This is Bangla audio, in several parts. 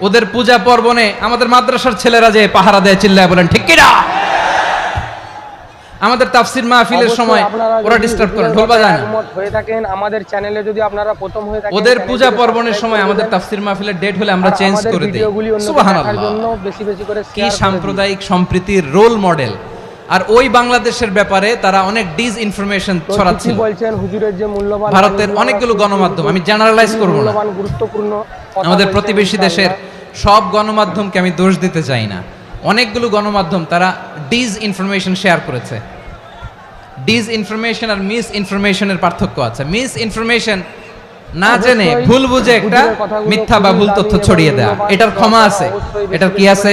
ওদের পূজা পর্বণে আমাদের মাদ্রাসার ছেলেরা যে পাহারা দেয় চিল্লায় বলেন ঠিক কিনা? আমাদের তাফসির মাহফিলের সময় ওরা ডিস্টার্ব করেন ঢোল বাজায় হয়ে থাকেন আমাদের চ্যানেলে যদি আপনারা প্রথম হয়ে থাকেন ওদের পূজা পর্বণের সময় আমাদের তাফসির মাহফিলের ডেট হলে আমরা চেঞ্জ করে দিই। সুবহানাল্লাহ। করে কি করে। সাম্প্রদায়িক সম্প্রীতির রোল মডেল আর ওই বাংলাদেশের ব্যাপারে তারা অনেক ডিস ইনফরমেশন ছড়াচ্ছিল। বলছেন হুজুরের যে মূল্যবান ভারতের অনেকগুলো গণমাধ্যম, আমি generalize করব না। গুরুত্বপূর্ণ আমাদের প্রতিবেশী দেশের সব গণমাধ্যমকে আমি দোষ দিতে চাই না। অনেকগুলো গণমাধ্যম তারা ডিস ইনফরমেশন শেয়ার করেছে। ডিস ইনফরমেশন আর মিস ইনফরমেশনের পার্থক্য আছে। মিস ইনফরমেশন না জেনে ভুল বুঝে একটা মিথ্যা বা ভুল তথ্য ছড়িয়ে দেয়া। এটার ক্ষমা আছে। এটার কি আছে?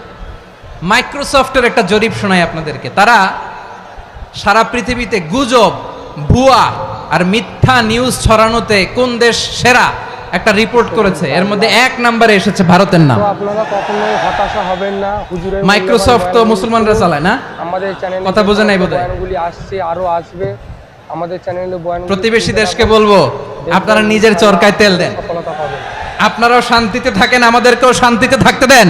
মাইক্রোসফটের একটা জরিপ শোনাই আপনাদেরকে। তারা সারা পৃথিবীতে গুজব ভুয়া আর মিথ্যা নিউজ ছড়ানোতে কোন দেশ সেরা একটা রিপোর্ট করেছে? এর মধ্যে এক নম্বরে এসেছে ভারতের নাম। আপনারা হতাশা হবেন না হুজুরের মাইক্রোসফট তো মুসলমানরা চালায় না? আমাদের চ্যানেলে কথা বোঝে নাই বোধহয়। বয়ানগুলি আসছে আরও আসবে। আমাদের চ্যানেলে বয়ান প্রতিবেশী দেশকে বলব আপনারা নিজের চরকায় তেল দেন। আপনারাও শান্তিতে থাকেন আমাদেরকেও শান্তিতে থাকতে দেন।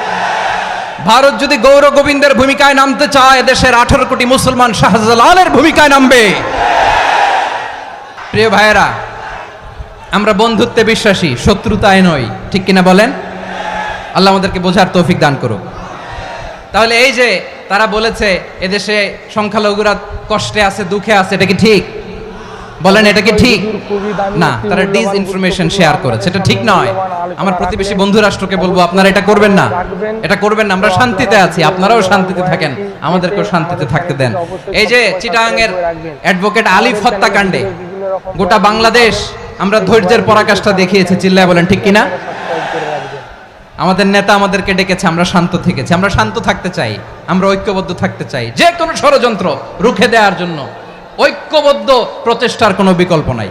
ভারত যদি গৌর গোবিন্দের ভূমিকায় নামতে চায়, দেশের আঠারো কোটি মুসলমান শাহজালালের ভূমিকায় নামবে। প্রিয় ভাইয়েরা, আমরা বন্ধুত্বে বিশ্বাসী, শত্রুতায় নই, ঠিক কিনা বলেন? আল্লাহ আমাদেরকে বোঝার তৌফিক দান করুক। তাহলে এই যে তারা বলেছে, এদেশে সংখ্যালঘুরা কষ্টে আছে, দুঃখে আছে, এটা কি ঠিক? বলেন, এটা কি ঠিক? না, তারা ডিস ইনফরমেশন শেয়ার করেছে। এটা ঠিক নয়। আমার প্রতিবেশী। বন্ধু রাষ্ট্রকে বলব, আপনারা এটা করবেন না। এটা করবেন না, আমরা শান্তিতে আছি, আপনারাও শান্তিতে থাকেন, আমাদেরকেও শান্তিতে থাকতে দেন। এই যে করে রাখবেন। অ্যাডভোকেট আলিফ হত্যাকাণ্ডে, গোটা বাংলাদেশ, আমরা ধৈর্যের পরাকাষ্ঠা দেখিয়েছি, চিল্লায় বলেন, ঠিক কিনা? আমাদের নেতা আমাদেরকে ডেকেছে, আমরা শান্ত থেকেছি, আমরা শান্ত থাকতে চাই, আমরা ঐক্যবদ্ধ থাকতে চাই যে কোনো ষড়যন্ত্র রুখে দেওয়ার জন্য। ঐক্যবদ্ধ প্রচেষ্টার কোনো বিকল্প নাই।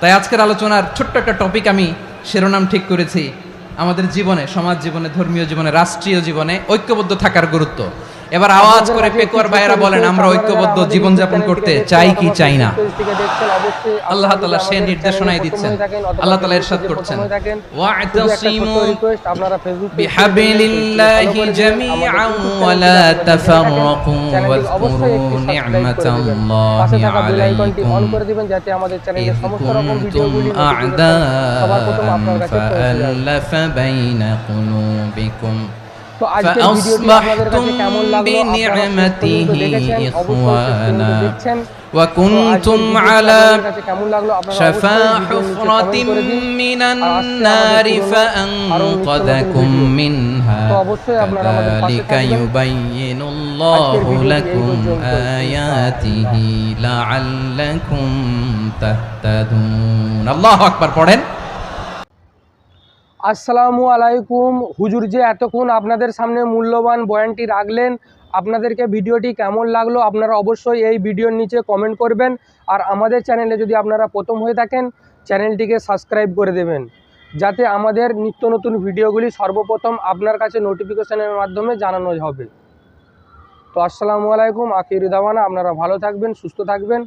তাই আজকের আলোচনার ছোট্ট একটা টপিক আমি শিরোনাম ঠিক করেছি। আমাদের জীবনে, সমাজ জীবনে, ধর্মীয় জীবনে, রাষ্ট্রীয় জীবনে ঐক্যবদ্ধ থাকার গুরুত্ব। এবার আওয়াজ করে পেকুয়ার ভাইয়েরা বলেন আমরা ঐক্যবদ্ধ জীবন যাপন করতে চাই কি চাই না? আল্লাহ তাআলা সে নির্দেশনাই দিচ্ছেন। আল্লাহ তাআলা ইরশাদ করছেন। ওয়া'তাসিমু বিহাবিলিল্লাহি জামিআন তাফাররাকু আলাইকুম বাইনা তো আজকের ভিডিওটি আপনাদের কাছে কেমন লাগলো আপনারা শেষ পর্যন্ত দেখেছেন অবশ্যই শেষ পর্যন্ত দেখছেন তো আজকের وكنتم ভিডিওটি على আপনাদের কাছে কেমন লাগলো আপনারা شفا অবশ্যই ভিডিওর নিচে حفرة কমেন্ট করে দিন من আর আজকে النار আমাদের জন্য আরো নিত্য নতুন فأنقذكم ভিডিও। منها তো অবশ্যই আপনারা আমাদের পাশে كذلك থাকবেন। يبين الله ভিডিওটি এই لكم পর্যন্ত। آياته لعلكم تهتدون الله أكبر পড়েন আসসালামু আলাইকুম। হুজুর যে এতক্ষণ আপনাদের সামনে মূল্যবান বয়ানটি রাখলেন, আপনাদেরকে ভিডিওটি কেমন লাগল আপনারা অবশ্যই এই ভিডিওর নিচে কমেন্ট করবেন। আর আমাদের চ্যানেলে যদি আপনারা প্রথম হয়ে থাকেন, চ্যানেলটিকে সাবস্ক্রাইব করে দেবেন। যাতে আমাদের নিত্য নতুন ভিডিওগুলি সর্বপ্রথম আপনার কাছে নোটিফিকেশনের মাধ্যমে জানানো হবে। তো আসসালামু আলাইকুম আকির দাওয়ানা। আপনারা ভালো থাকবেন, সুস্থ থাকবেন।